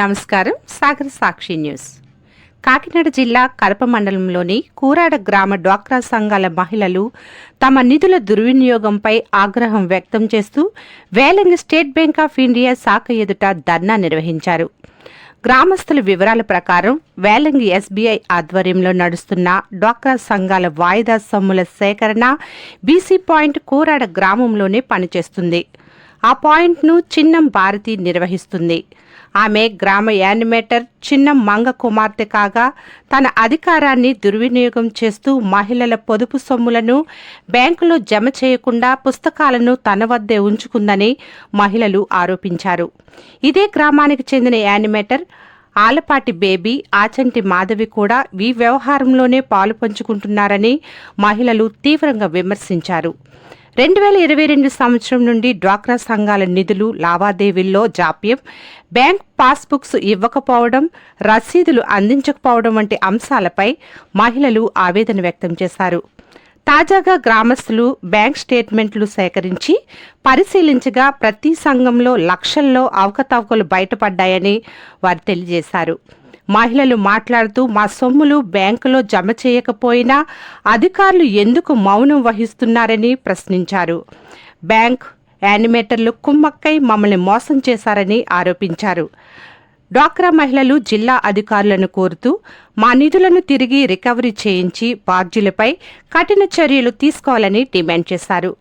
నమస్కారం. సాగర్ సాక్షి న్యూస్. కాకినాడ జిల్లా కరప మండలంలోని కూరాడ గ్రామ డ్వాక్రా సంఘాల మహిళలు తమ నిధుల దుర్వినియోగంపై ఆగ్రహం వ్యక్తం చేస్తూ Velangi State Bank of India శాఖ ఎదుట ధర్నా నిర్వహించారు. గ్రామస్తుల వివరాల ప్రకారం వేలంగి ఎస్బీఐ ఆధ్వర్యంలో నడుస్తున్న డ్వాక్రా సంఘాల వాయిదా సొమ్ముల సేకరణ బీసీ పాయింట్ కూరాడ గ్రామంలోనే పనిచేస్తుంది. ఆ పాయింట్ను చిన్నం భారతి నిర్వహిస్తుంది. ఆమె గ్రామ యానిమేటర్ చిన్న మంగ కుమార్తె కాగా తన అధికారాన్ని దుర్వినియోగం చేస్తూ మహిళల పొదుపు సొమ్ములను బ్యాంకులో జమ చేయకుండా పుస్తకాలను తన వద్దే ఉంచుకుందని మహిళలు ఆరోపించారు. ఇదే గ్రామానికి చెందిన యానిమేటర్ ఆలపాటి బేబీ ఆచంటి మాధవి కూడా ఈ వ్యవహారంలోనే పాలు పంచుకుంటున్నారని మహిళలు తీవ్రంగా విమర్శించారు. రెండు వేల ఇరవై రెండు సంవత్సరం నుండి డ్వాక్రా సంఘాల నిధులు లావాదేవీల్లో జాప్యం బ్యాంక్ పాస్బుక్స్ ఇవ్వకపోవడం రసీదులు అందించకపోవడం వంటి అంశాలపై మహిళలు ఆవేదన వ్యక్తం చేశారు. తాజాగా గ్రామస్తులు బ్యాంక్ స్టేట్మెంట్లు సేకరించి పరిశీలించగా ప్రతి సంఘంలో లక్షల్లో అవకతవకలు బయటపడ్డాయని వారు తెలియజేశారు. మహిళలు మాట్లాడుతూ మా సొమ్ములు బ్యాంకులో జమ చేయకపోయినా అధికారులు ఎందుకు మౌనం వహిస్తున్నారని ప్రశ్నించారు. బ్యాంక్ యానిమేటర్లు కుమ్మక్కై మమ్మల్ని మోసం చేశారని ఆరోపించారు. డ్వాక్రా మహిళలు జిల్లా అధికారులను కోరుతూ మా నిధులను తిరిగి రికవరీ చేయించి బాధ్యులపై కఠిన చర్యలు తీసుకోవాలని డిమాండ్ చేశారు.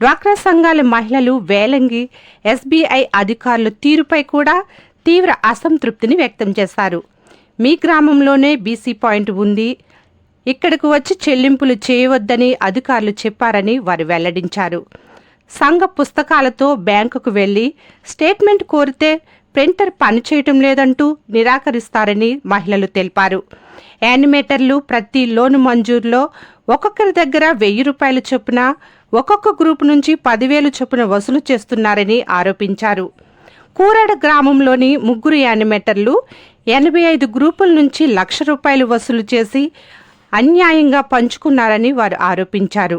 డ్వాక్రా సంఘాల మహిళలు వేలంగి ఎస్బీఐ అధికారుల తీరుపై కూడా తీవ్ర అసంతృప్తిని వ్యక్తం చేశారు. మీ గ్రామంలోనే బీసీ పాయింట్ ఉంది. ఇక్కడకు వచ్చి చెల్లింపులు చేయవద్దని అధికారులు చెప్పారని వారు వెల్లడించారు. సంఘ పుస్తకాలతో బ్యాంకుకు వెళ్ళి స్టేట్మెంట్ కోరితే ప్రింటర్ పనిచేయటం లేదంటూ నిరాకరిస్తారని మహిళలు తెలిపారు. యానిమేటర్లు ప్రతి లోను మంజూరులో ఒక్కొక్కరి దగ్గర వెయ్యి రూపాయలు చొప్పున ఒక్కొక్క గ్రూప్ నుంచి పదివేలు చొప్పున వసూలు చేస్తున్నారని ఆరోపించారు. కూరాడ గ్రామంలోని ముగ్గురు యానిమేటర్లు ఎనభై ఐదు గ్రూపుల నుంచి లక్ష రూపాయలు వసూలు చేసి అన్యాయంగా పంచుకున్నారని వారు ఆరోపించారు.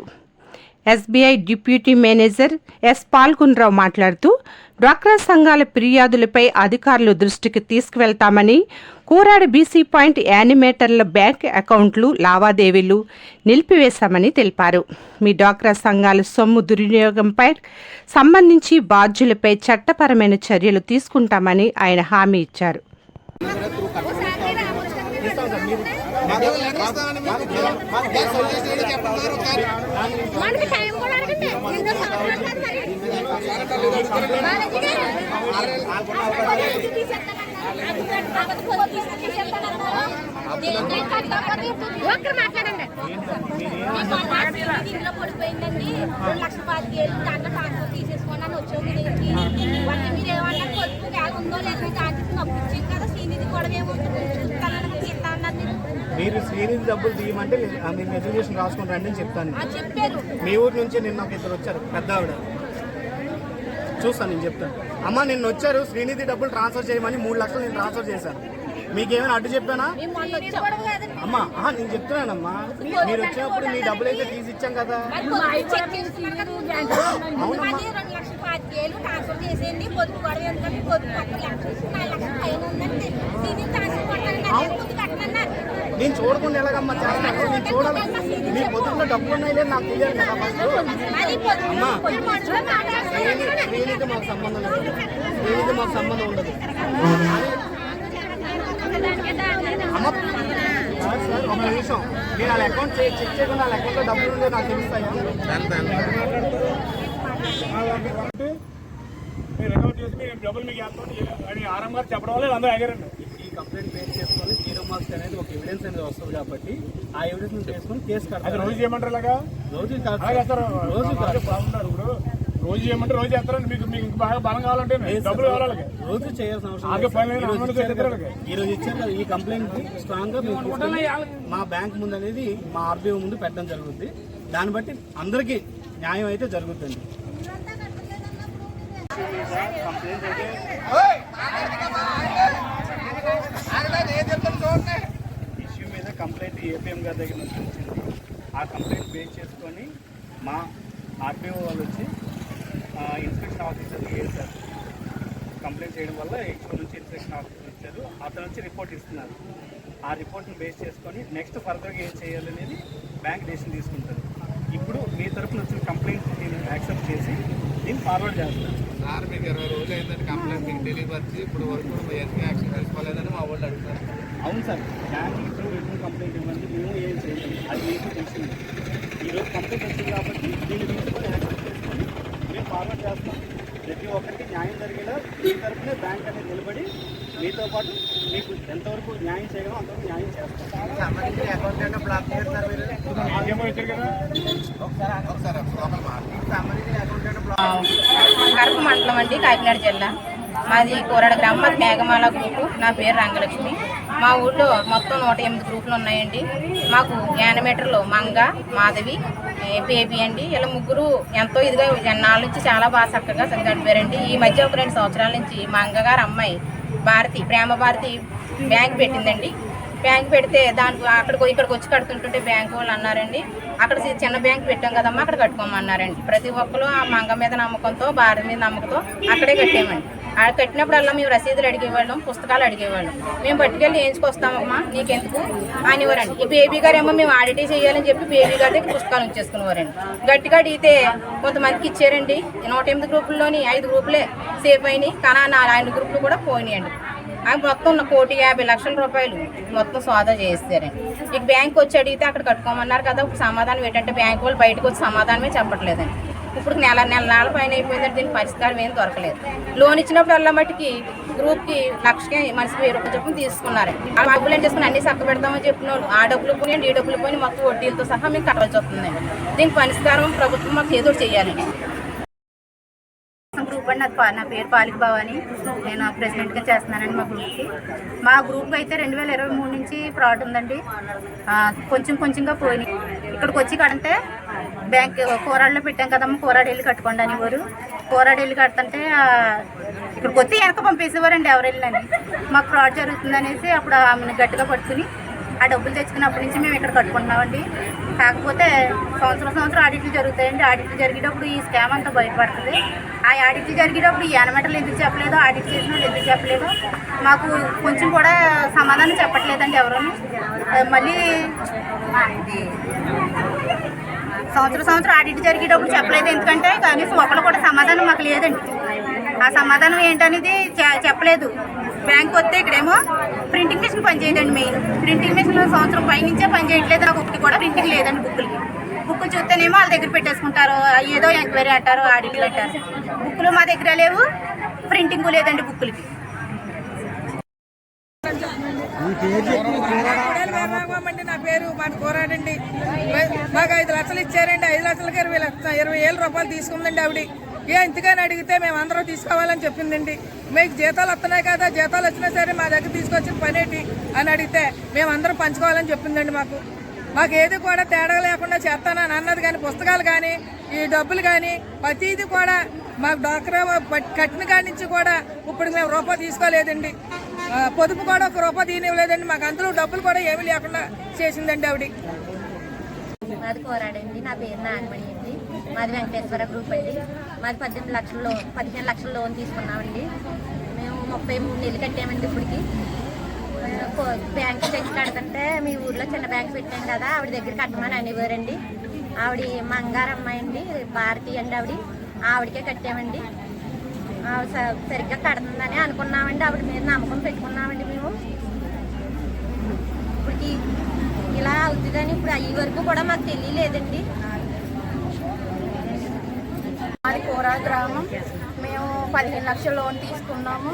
SBI deputy manager S Palgunrao మాట్లాడుతూ డ్వాక్రా సంఘాల ఫిర్యాదులపై అధికారులు దృష్టికి తీసుకువెళ్తామని కూరాడ బీసీ పాయింట్ యానిమేటర్ల బ్యాంక్ అకౌంట్లు లావాదేవీలు నిలిపివేశామని తెలిపారు. మీ డ్వాక్రా సంఘాల సొమ్ము దుర్వినియోగంపై సంబంధించి బాధ్యులపై చట్టపరమైన చర్యలు తీసుకుంటామని ఆయన హామీ ఇచ్చారు. మనకి టైం కూడా అడగండి. ఎన్నో సంవత్సరాలు ఒక్కరు మాట్లాడండి ఇంట్లో పడిపోయిందండి రెండు లక్షల పాతికి వెళ్ళి దాంట్లో ట్రాన్స్ఫర్ తీసేసుకోండి అని వచ్చే మీ మీరు ఏమన్నా పొదుపు ఉందో లేదో మీరు? శ్రీనిధి డబ్బులు తీయమంటే మీరు రెజల్యూషన్ రాసుకుని రండి అని చెప్తాను. ఆ చెప్పారు. మీ ఊరి నుంచి నిన్న ఒక ఇద్దరు వచ్చారు పెద్ద ఆవిడ. చూస్తాను నేను చెప్తాను. అమ్మ నిన్న వచ్చారు శ్రీనిధి డబ్బులు ట్రాన్స్ఫర్ చేయమని మూడు లక్షలు నేను ట్రాన్స్ఫర్ చేశాను. మీకేమైనా అడ్డు చెప్పానా? అమ్మా నేను చెప్తున్నానమ్మా. మీరు వచ్చినప్పుడు మీ డబ్బులు అయితే తీసి ఇచ్చాం కదా. మరి వేలు ట్రాన్స్ఫర్ చేసేయండి. పొదుపు గొడవ ఎందుకంటే పొదుపు నాలుగు లక్షల పైన ఉందండి. సీనియర్ ట్రాన్స్ఫర్ కొట్టాలని అదే ముందు కట్టనన్నారు నేను చూడకుండా ఎలాగమ్మా చేస్తాను? నేను చూడాలి మీ పొద్దున్న డబ్బులు ఉన్నాయి లేదు నాకు తెలియదు కదా శ్రీనిధి మాకు సంబంధం లేదు శ్రీనిధి మాకు సంబంధం ఉండదు. అమ్మ సార్ సార్ ఒక నిమిషం. నేను వాళ్ళ అకౌంట్ చెక్ చేయకుండా వాళ్ళ అకౌంట్లో డబ్బులు ఉందో నాకు తెలుస్తాయా? మీరు రికవర్ చేసి మీరు డబ్బులు మీకు వేస్తాం అని ఆర్ఎం గారు చెప్పడం వల్ల అందరూ ఎగరండి ఈ కంప్లైంట్ బేస్ చేసుకొని జీరో మార్క్స్ అనేది ఒక ఎవిడెన్స్ అనేది వస్తుంది కాబట్టి ఆ ఎవిడెన్స్ చేసుకొని కేసు అది రోజు చేయమంటారు ఇలాగా రోజు కాదు అలాగే రోజు కాదు బాగుంటారు ఇప్పుడు రోజు చేయమంటే రోజు చేస్తారండి మీకు మీకు బాగా బలం కావాలంటే లేదు డబ్బులు కావాలి రోజు చేయాల్సిన అవసరం ఆగే ఈ రోజు అమలు ఇచ్చారు కదా. ఈ కంప్లైంట్ స్ట్రాంగ్గా మా బ్యాంక్ ముందు అనేది మా ఆర్బీఓ ముందు పెట్టడం జరుగుతుంది దాన్ని బట్టి అందరికీ న్యాయం అయితే జరుగుతుంది ఇష్యూ మీద కంప్లైంట్ ఏపీఎం గారి దగ్గర నుంచి వచ్చింది. ఆ కంప్లైంట్ బేస్ చేసుకొని మా ఆర్టీఓ వాళ్ళు వచ్చి ఇన్స్పెక్షన్ ఆఫీసర్ వేశారు. కంప్లైంట్ చేయడం వల్ల ఎక్కువ నుంచి ఇన్స్పెక్షన్ ఆఫీసర్ ఇచ్చారు అతను నుంచి రిపోర్ట్ ఇస్తున్నారు. ఆ రిపోర్ట్ని బేస్ చేసుకొని నెక్స్ట్ ఫర్దర్గా ఏం చేయాలనేది బ్యాంక్ డెసిషన్ తీసుకుంటారు ఇప్పుడు మీ తరఫున వచ్చిన కంప్లైంట్ నేను యాక్సెప్ట్ చేసి దీన్ని ఫార్వర్డ్ చేస్తాను. సార్ మీకు ఇరవై రోజులు అయిందని కంప్లైంట్ మీకు డెలివరీ వచ్చి ఇప్పుడు వరకు ఎస్పీ యాక్షన్ తీసుకోలేదని మా వాళ్ళు అడుగుతారు అవును సార్ బ్యాంక్ ఇప్పుడు రిటర్న్ కంప్లైంట్ ఇవ్వండి మేము ఏం చేయలేదు అది మీకు తెలిసింది. ఈరోజు కంప్లైంట్ వచ్చింది కాబట్టి దీన్ని తీసుకొని యాక్సెప్ట్ చేసుకొని మేము ఫార్వర్డ్ చేస్తాం ప్రతి ఒక్కరికి న్యాయం జరిగేలా మీ తరఫునే బ్యాంక్ అనేది నిలబడి మీతో పాటు మీకు ఎంతవరకు న్యాయం చేయగలం అంతవరకు న్యాయం చేస్తాం. కరప మండలం అండి కాకినాడ జిల్లా. మాది కోరాడ గ్రామం మేఘమాల గ్రూపు. నా పేరు రంగలక్ష్మి. మా ఊళ్ళో మొత్తం నూట ఎనిమిది గ్రూపులు ఉన్నాయండి. మాకు యానిమేటర్లు మంగ మాధవి బేబీ అండి. ఇలా ముగ్గురు ఎంతో ఇదిగా ఎన్నాళ్ళ నుంచి చాలా బాగా చక్కగా గడిపారండి ఈ మధ్య ఒక రెండు సంవత్సరాల నుంచి మంగ గారు అమ్మాయి భారతి ప్రేమ భారతి బ్యాంక్ పెట్టిందండి. బ్యాంక్ పెడితే దానికి అక్కడికి ఇక్కడికి వచ్చి కడుతుంటుంటే బ్యాంక్ వాళ్ళు అన్నారండి. అక్కడ చిన్న బ్యాంక్ పెట్టాం కదమ్మా అక్కడ కట్టుకోమన్నారండి ప్రతి ఒక్కరు ఆ మంగ మీద నమ్మకంతో భారతి మీద నమ్మకంతో అక్కడే కట్టామండి కట్టినప్పుడల్లా మేము రసీదులు అడిగేవాళ్ళం పుస్తకాలు అడిగేవాళ్ళం. మేము పట్టుకెళ్ళి వేయించుకొస్తామమ్మా నీకెందుకు? అనేవారండి. ఈ బేబీ గారు ఏమో మేము ఆడిటీ చేయాలని చెప్పి బేబీ గారి దగ్గర పుస్తకాలు ఉంచేసుకునేవారండి. గట్టిగా అడిగితే కొంతమందికి ఇచ్చారండి. నూట ఎనిమిది గ్రూపుల్లోని ఐదు గ్రూపులే సేఫ్ అయినాయి కానీ నాలుగు నా- ఐదు గ్రూపులు కూడా పోయినాయండి. అవి మొత్తం ఉన్న కోటి యాభై లక్షల రూపాయలు మొత్తం సోదా చేస్తారండి ఇక బ్యాంక్ వచ్చి అడిగితే అక్కడ కట్టుకోమన్నారు కదా ఒక సమాధానం ఏంటంటే బ్యాంక్ వాళ్ళు బయటకు వచ్చి సమాధానమే చెప్పట్లేదండి. ఇప్పుడు నెల నెల నెల పైన అయిపోయిందంటే దీనికి పరిష్కారం ఏం దొరకలేదు. లోన్ ఇచ్చినప్పుడు వెళ్ళ మట్టుకి గ్రూప్కి లక్షకి మనిషి వెయ్యి రూపాయలు చొప్పున తీసుకున్నారు. ఆ డబ్బులు ఏం చేసుకుని అన్ని చక్క పెడతామని చెప్పిన వాళ్ళు ఆ డబ్బులు పోయి ఈ డబ్బులు పోయి మొత్తం వడ్డీలతో సహా మేము కట్టాల్సి వస్తుందండి దీనికి పరిష్కారం ప్రభుత్వం మాకు ఏదో చేయాలండి గ్రూప్ అండి. అది నా పేరు పాలిక భవాని. నేను ప్రెసిడెంట్గా చేస్తున్నానండి మా గ్రూప్కి. మా గ్రూప్కి అయితే రెండు వేల ఇరవై మూడు నుంచి ఫ్రాడ్ ఉందండి. కొంచెం కొంచెంగా పోయినాయి. ఇక్కడికి వచ్చి కడితే బ్యాంక్ కోరాడులో పెట్టాం కదమ్మా కోరాడు వెళ్ళి కట్టుకోండి అనేవారు. కోరాడు కడుతుంటే ఆ, ఇక్కడికి వచ్చి వెనక పంపేసేవారండి ఎవరు వెళ్ళని మాకు ఫ్రాడ్ జరుగుతుంది అనేసి అప్పుడు ఆమెను గట్టిగా పట్టుకుని ఆ డబ్బులు తెచ్చుకున్నప్పటి నుంచి మేము ఇక్కడ కట్టుకుంటున్నామండి. కాకపోతే సంవత్సరం సంవత్సరం ఆడిట్లు జరుగుతాయండి. ఆడిట్లు జరిగేటప్పుడు ఈ స్కామ్ అంతా బయటపడుతుంది. ఆ ఆడిట్లు జరిగేటప్పుడు ఈ యానమెటలు ఎందుకు చెప్పలేదు? ఆడిట్ చేసిన వాళ్ళు ఎందుకు చెప్పలేదు? మాకు కొంచెం కూడా సమాధానం చెప్పట్లేదండి ఎవరూ. మళ్ళీ సంవత్సరం సంవత్సరం ఆడిట్ జరిగేటప్పుడు చెప్పలేదు. ఎందుకంటే కనీసం ఒకరు కూడా సమాధానం మాకు లేదండి. ఆ సమాధానం ఏంటనేది చెప్పలేదు. బ్యాంక్ వస్తే ఇక్కడేమో ప్రింటింగ్ మిషన్ పనిచేయదండి మెయిన్. ప్రింటింగ్ మిషన్ సంవత్సరం పైనుంచే పని చేయట్లేదు. నాకు ఒకటి కూడా ప్రింటింగ్ లేదండి బుక్కులకి. బుక్కులు చూస్తేనేమో వాళ్ళ దగ్గర పెట్టేసుకుంటారు. ఏదో ఎంక్వైరీ అంటారు ఆడిట్లు అంటారు. బుక్కులు మా దగ్గర లేవు. ప్రింటింగ్ లేదండి బుక్కులకి. అండి నా పేరు మాది కోరాడండి. మాకు ఐదు లక్షలు ఇచ్చారండి. ఐదు లక్షలకి ఇరవై లక్ష ఇరవై వేల రూపాయలు తీసుకుందండి ఆవిడ. ఏ ఇంతగాని అడిగితే మేము అందరం తీసుకోవాలని చెప్పిందండి. మీకు జీతాలు వస్తున్నాయి కదా జీతాలు వచ్చినా సరే మా దగ్గర తీసుకొచ్చిన పని ఏంటి అని అడిగితే మేము అందరం పంచుకోవాలని చెప్పిందండి మాకు. మాకు ఏది కూడా తేడా లేకుండా చేస్తానని అన్నది కానీ పుస్తకాలు కానీ ఈ డబ్బులు కానీ ప్రతిదీ కూడా మాకు డాక్టర్ కట్టిన కాడి నుంచి కూడా ఇప్పుడు మేము రూపాయి తీసుకోలేదండి. పొదుపు కూడా ఒక రూపాయి తీయనివ్వలేదండి మాకు అందులో డబ్బులు కూడా ఏమీ లేకుండా చేసిందండి ఆవిడ. మాది కోరాడండి నా పేరు నాన్నమణి అండి. మాది వెంకటేశ్వర గ్రూప్ అండి. మాది పద్దెనిమిది లక్షల లోన్ పదిహేను లక్షల లోన్ తీసుకున్నామండి. మేము ముప్పై మూడు నెలలు కట్టామండి ఇప్పటికి. బ్యాంకు తెచ్చి కడుతుంటే మీ ఊర్లో చిన్న బ్యాంక్ పెట్టాం కదా ఆవిడ దగ్గర కట్టమని అనేవారండి. ఆవిడ మంగారు అండి భారతి అండి ఆవిడ. ఆవిడకే కట్టామండి. సరిగ్గా కడుతుందని అనుకున్నామండి. ఆవిడ మీద నమ్మకం పెట్టుకున్నామండి మేము. ఇప్పటికి ఇలా అవుతుందని ఇప్పుడు అయ్యే వరకు కూడా మాకు తెలియలేదండి. మాది కోరా గ్రామం. మేము పదిహేను లక్షల లోన్ తీసుకున్నాము.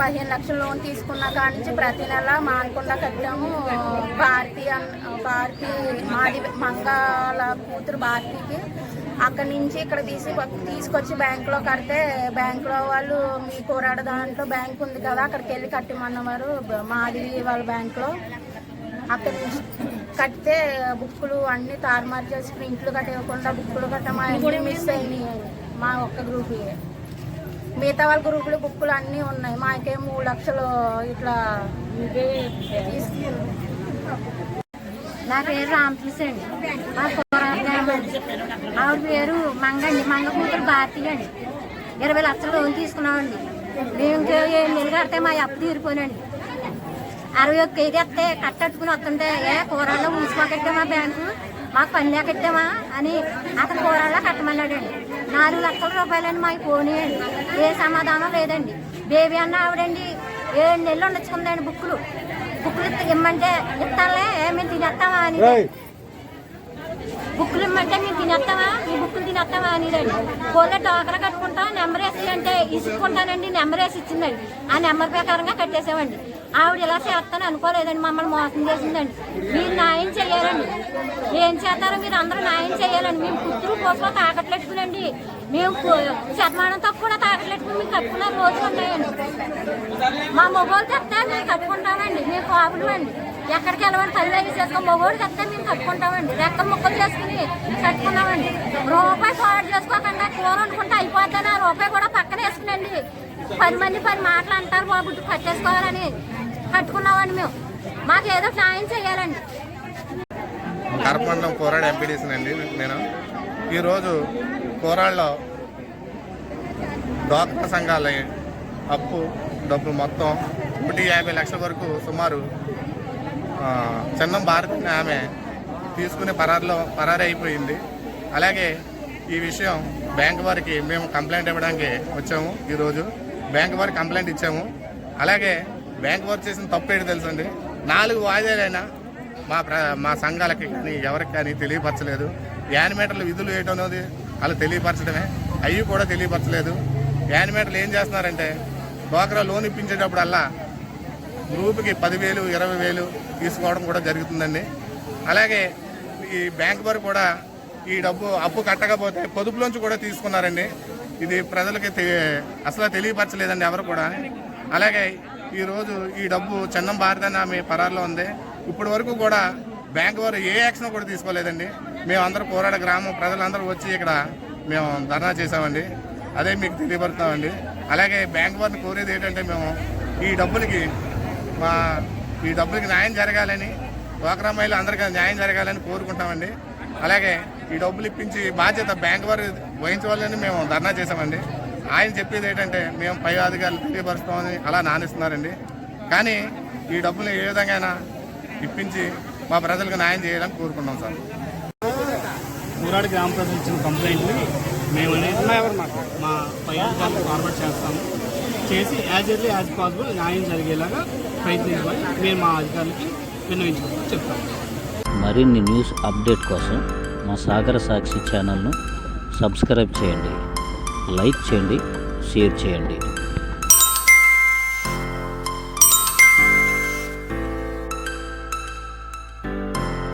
పదిహేను లక్షల లోన్ తీసుకున్న కాడి నుంచి ప్రతి నెల మానకుండా కట్టాము. భారతి భారతి మాది మంగాల కూతురు భారతికి. అక్కడి నుంచి ఇక్కడ తీసి తీసుకొచ్చి బ్యాంకులో కడితే బ్యాంకులో వాళ్ళు మీ కోరాడ దాంట్లో బ్యాంక్ ఉంది కదా అక్కడికి వెళ్ళి కట్టమన్నవారు మాది వాళ్ళ బ్యాంకులో అక్కడి నుంచి కడితే బుక్కులు అన్ని తారుమారు చేసి ప్రింట్లు కట్ట ఇవ్వకుండా బుక్కులు కట్ట మా అన్ని మిస్ అయినాయి. మా ఒక్క గ్రూప్ మిగతా వాళ్ళ గ్రూపులు బుక్కులు అన్నీ ఉన్నాయి. మాకే మూడు లక్షలు ఇట్లా నా పేరు రామకృష్ణ అండి. ఆవిడ పేరు మంగండి. మంగ కూతురు భారతి అండి. ఇరవై లక్షలు లోన్ తీసుకున్నామండి. మేము ఏడు నెలలు కడితే మా అప్పు తీరిపోనండి అరవై ఒక్క ఐదు వస్తే కట్టట్టుకుని వస్తుంటే ఏ కూరల్లో మూసుకోకెట్టామా బ్యాంకు మాకు పని లేకెట్టామా అని అతను కూరల్లో కట్టమన్నాడండి. నాలుగు లక్షల రూపాయలని మాకు పోనీయండి ఏ సమాధానం లేదండి. బేబీ అన్న ఆవిడండి ఏడు నెలలు ఉండొచ్చుకుందండి బుక్కులు. బుక్కులు ఇమ్మంటే ఇస్తానులే మేము తినేస్తామా అని. బుక్కులు ఇమ్మంటే మేము తినేస్తావా? ఈ బుక్కులు తినేస్తావా అనేదండి ఫోన్లో టోకర కట్టుకుంటా నెంబర్ వేసి అంటే ఇసుకుంటానండి నెంబర్ వేసి ఇచ్చిందండి. ఆ నెంబర్ ప్రకారంగా కట్టేసామండి. ఆవిడ ఇలా చేస్తాను అనుకోలేదండి మమ్మల్ని మోసం చేసిందండి. మీరు న్యాయం చేయాలండి ఏం చేస్తారో మీరు అందరూ న్యాయం చేయాలండి మేము పుత్తూరు కోసలో తాకట్లెట్టుకునండి మేము కు- శతమానంతో కూడా తాకట్లెట్టుకుని మేము కట్టుకున్న రోజులు ఉన్నాయండి. మా మొబైల్ చెప్తే మేము కట్టుకుంటామండి. మేము కాపులు అండి. ఎక్కడికి వెళ్ళమని పని అవి చేసుకో మొగోడు చెప్తే మేము కట్టుకుంటామండి. రెక్క ముక్కలు చేసుకుని కట్టుకున్నామండి. రూపాయి పాడు చేసుకోకుండా కూర వండుకుంటే అయిపోద్దని ఆ రూపాయి కూడా పక్కన వేసుకునండి. పది మంది పది మాటలు అంటారు బాబు కట్టేసుకోవాలని కట్టుకున్నామండి మేము. మాకు ఏదో న్యాయం చేయాలండి. కరపమండలం కోరాడు ఎంపీడీసీనండి నేను. ఈరోజు కోరాళ్ళలో డ్వాక్రా సంఘాల అప్పు డబ్బు మొత్తం నూట యాభై లక్షల వరకు సుమారు చందం చెన్నం భారతి ఆమె తీసుకునే పరారులో పరారు అయిపోయింది. అలాగే ఈ విషయం బ్యాంక్ వారికి మేము కంప్లైంట్ ఇవ్వడానికి వచ్చాము ఈరోజు. బ్యాంక్ వారికి కంప్లైంట్ ఇచ్చాము. అలాగే బ్యాంక్ వారు చేసిన తప్పు ఏంటి తెలుసండి? నాలుగు వాయిదాలైనా మా ప్ర మా సంఘాలకి కానీ ఎవరికి కానీ తెలియపరచలేదు. యానిమేటర్లు విధులు వేయటం అనేది అలా తెలియపరచడమే. అవి కూడా తెలియపరచలేదు. యానిమేటర్లు ఏం చేస్తున్నారంటే డోకరా లోన్ ఇప్పించేటప్పుడల్లా గ్రూప్కి పదివేలు ఇరవై వేలు తీసుకోవడం కూడా జరుగుతుందండి. అలాగే ఈ బ్యాంక్ వారు కూడా ఈ డబ్బు అప్పు కట్టకపోతే పొదుపులోంచి కూడా తీసుకున్నారండి. ఇది ప్రజలకి తె- అసలు తెలియపరచలేదండి ఎవరు కూడా. అలాగే ఈరోజు ఈ డబ్బు చెన్నం భారతని ఆమె పరారులో ఉంది. ఇప్పటి వరకు కూడా బ్యాంక్ వారు ఏ యాక్షన్ కూడా తీసుకోలేదండి. మేము అందరూ పోరాడ గ్రామం ప్రజలందరూ వచ్చి ఇక్కడ మేము ధర్నా చేసామండి అదే మీకు తెలియపరుస్తామండి అలాగే బ్యాంక్ వారిని కోరేది ఏంటంటే మేము ఈ డబ్బులకి మా ఈ డబ్బులకి న్యాయం జరగాలని డ్వాక్రా మహిళలు అందరికీ న్యాయం జరగాలని కోరుకుంటామండి. అలాగే ఈ డబ్బులు ఇప్పించి బాధ్యత బ్యాంక్ వారు వహించవాలని మేము ధర్నా చేసామండి ఆయన చెప్పేది ఏంటంటే మేము పై అధికారులు తెలియపరుస్తామని అలా నానిస్తున్నారండి. కానీ ఈ డబ్బులు ఏ విధంగా ఇప్పించి మా ప్రజలకు న్యాయం చేయాలని కోరుకున్నాం సార్. ఊరాడు గ్రామ ప్రజలు ఇచ్చిన కంప్లైంట్ని మేము అనేది మా పై అధికారులు ఫార్వర్డ్ చేస్తాము. చేసి యాజ్ ఎర్లీ యాజ్ పాసిబుల్ న్యాయం జరిగేలాగా ప్రయత్నించమని మేము మా అధికారులకి విన్నవించుకుంటూ చెప్తాము మరిన్ని న్యూస్ అప్డేట్ కోసం మా సాగర సాక్షి ఛానల్ను సబ్స్క్రైబ్ చేయండి. లైక్ చేయండి షేర్ చేయండి.